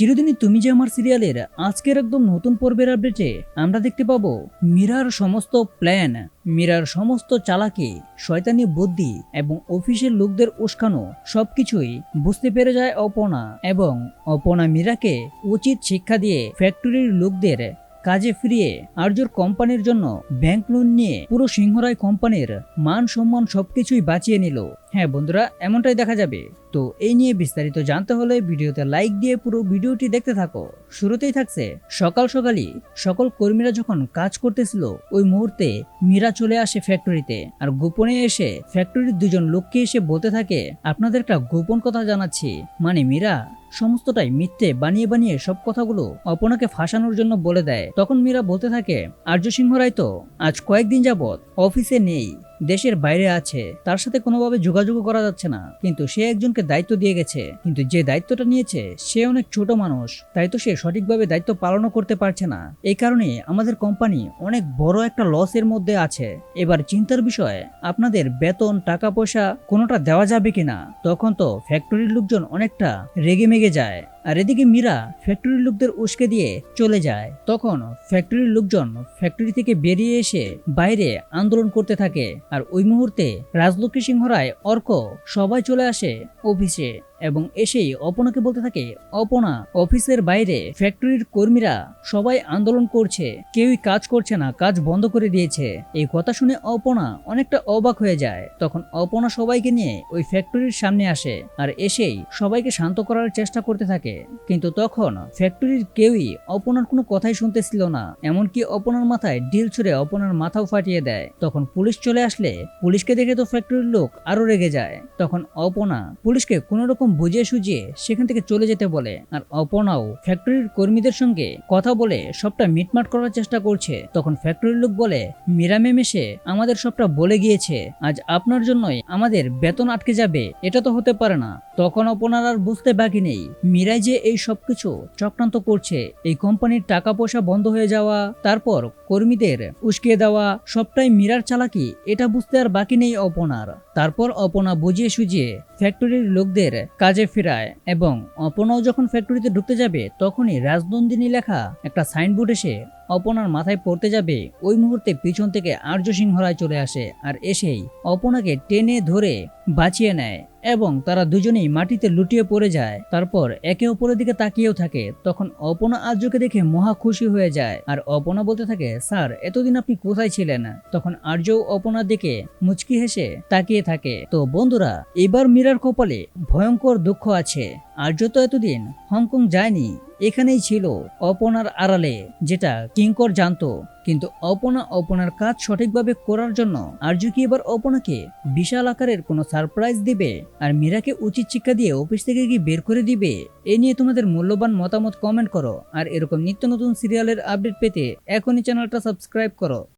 চিরদিনই তুমি যে আমার সিরিয়ালের আজকের একদম নতুন পর্বের আপডেটে আমরা দেখতে পাবো মীরার সমস্ত প্ল্যান মীরার সমস্ত চালাকি, শয়তানি বুদ্ধি এবং অফিসের লোকদের উস্কানো, সবকিছুই বুঝতে পেরে যায় অপনা এবং অপনা মীরাকে উচিত শিক্ষা দিয়ে ফ্যাক্টরির লোকদের কাজে ফিরিয়ে আর্যর কোম্পানির জন্য ব্যাংক লোন নিয়ে পুরো সিংহরায় কোম্পানির মান সম্মান সবকিছুই বাঁচিয়ে নিল। হ্যাঁ বন্ধুরা, এমনটাই দেখা যাবে। তো এই নিয়ে বিস্তারিত জানতে হলে ভিডিওতে লাইক দিয়ে পুরো ভিডিওটি দেখতে থাকো। শুরুতেই থাকছে, সকাল সকালই সকল কর্মীরা যখন কাজ করতেছিল, ওই মুহূর্তে মীরা চলে আসে ফ্যাক্টরিতে আর গোপনে এসে ফ্যাক্টরির দুজন লোককে এসে বলতে থাকে, আপনাদের একটা গোপন কথা জানাচ্ছি। মানে মীরা সমস্তটাই মিথ্যে বানিয়ে বানিয়ে সব কথাগুলো অপনাকে ফাঁসানোর জন্য বলে দেয়। তখন মীরা বলতে থাকে, আর্য সিংহ রায় তো আজ কয়েকদিন যাবৎ অফিসে নেই। দেশের বাইরে আছে, তার সাথে কোনোভাবে যোগাযোগ করা যাচ্ছে না। কিন্তু সে একজনকে দায়িত্ব দিয়ে গেছে। কিন্তু যে দায়িত্বটা নিয়েছে, সে অনেক ছোট মানুষ, তাই তো সে সঠিকভাবে দায়িত্ব পালনও করতে পারছে না। এই কারণে আমাদের কোম্পানি অনেক বড় একটা লসের মধ্যে আছে। এবার চিন্তার বিষয়, আপনাদের বেতন, টাকা পয়সা কোনোটা দেওয়া যাবে কিনা? তখন তো ফ্যাক্টরির লোকজন অনেকটা রেগে মেগে যায়। আর এদিকে মীরা ফ্যাক্টরির লোকদের উস্কে দিয়ে চলে যায়। তখন ফ্যাক্টরির লোকজন ফ্যাক্টরি থেকে বেরিয়ে এসে বাইরে আন্দোলন করতে থাকে। আর ওই মুহূর্তে রাজলক্ষ্মী সিংহ রায় অর্ক সবাই চলে আসে অফিসে। এবং এসেই অপনাকে বলতে থাকে, অপনা, অফিসের বাইরে ফ্যাক্টরির কর্মীরা সবাই আন্দোলন করছে, কেউই কাজ করছে না, কাজ বন্ধ করে দিয়েছে। এই কথা শুনে অপনা অনেকটা অবাক হয়ে যায়। তখন অপনা সবাইকে নিয়ে ওই ফ্যাক্টরির সামনে আসে আর এসেই সবাইকে শান্ত করার চেষ্টা করতে থাকে। কিন্তু তখন ফ্যাক্টরির কেউই অপনার কোনো কথাই শুনতেছিল না। এমনকি অপনার মাথায় ডিল ছুড়ে অপনার মাথাও ফাটিয়ে দেয়। তখন পুলিশ চলে আসলে পুলিশকে দেখে তো ফ্যাক্টরির লোক আরও রেগে যায়। তখন অপনা পুলিশকে কোনো রকম বুঝিয়ে সুঝিয়ে সেখান থেকে চলে যেতে বলে। আর অপনাও ফ্যাক্টরির কর্মীদের সঙ্গে কথা বলে সবটা মিটমাট করার চেষ্টা করছে। তখন ফ্যাক্টরির লোক বলে মীরা ম্যাম এসে আমাদের সবটা বলে গিয়েছে। আজ আপনার জন্যই আমাদের বেতন আটকে যাবে। এটা তো হতে পারে না। তখন অপনার আর বুঝতে বাকি নেই। মীরাই যে এই সবকিছু চক্রান্ত করছে, এই কোম্পানির টাকা পয়সা বন্ধ হয়ে যাওয়া, তারপর কর্মীদের উস্কিয়ে দেওয়া, সবটাই মীরার চালাকি, এটা বুঝতে আর বাকি নেই অপনার তারপর অপনা বুঝিয়ে সুঝিয়ে ফ্যাক্টরির লোকদের কাজে ফেরায় এবং অপনাও যখন ফ্যাক্টরিতে ঢুকতে যাবে, তখনই রাজনন্দিনী লেখা একটা সাইনবোর্ড এসে অপনার মাথায় পড়তে যাবে। ওই মুহূর্তে পিছন থেকে আর্য সিংহরায় চলে আসে আর এসেই অপনাকে টেনে ধরে বাঁচিয়ে নেয়। এবং তারা দুজনেই মাটিতে লুটিয়ে পড়ে যায়। তারপর একে অপরের দিকে তাকিয়েও থাকে। তখন অপনা আর্যকে দেখে মহা খুশি হয়ে যায়। আর অপনা বলতে থাকে, স্যার, এতদিন আপনি কোথায় ছিলেন? তখন আর্য অপনার দিকে মুচকি হেসে তাকিয়ে থাকে। তো বন্ধুরা, এবার মীরার কপালে ভয়ঙ্কর দুঃখ আছে। আর্য তো এতদিন হংকং যায়নি, এখানেই ছিল অপনার আড়ালে, যেটা কিঙ্কর জানতো। কিন্তু অপনা অপনার কাজ সঠিকভাবে করার জন্য আর্য কি এবার অপনাকে বিশাল আকারের কোনো সারপ্রাইজ দিবে? আর মীরাকে উচিত শিক্ষা দিয়ে অফিস থেকে কি বের করে দিবে? এ নিয়ে তোমাদের মূল্যবান মতামত কমেন্ট করো। আর এরকম নিত্য নতুন সিরিয়ালের আপডেট পেতে এখনই চ্যানেলটা সাবস্ক্রাইব করো।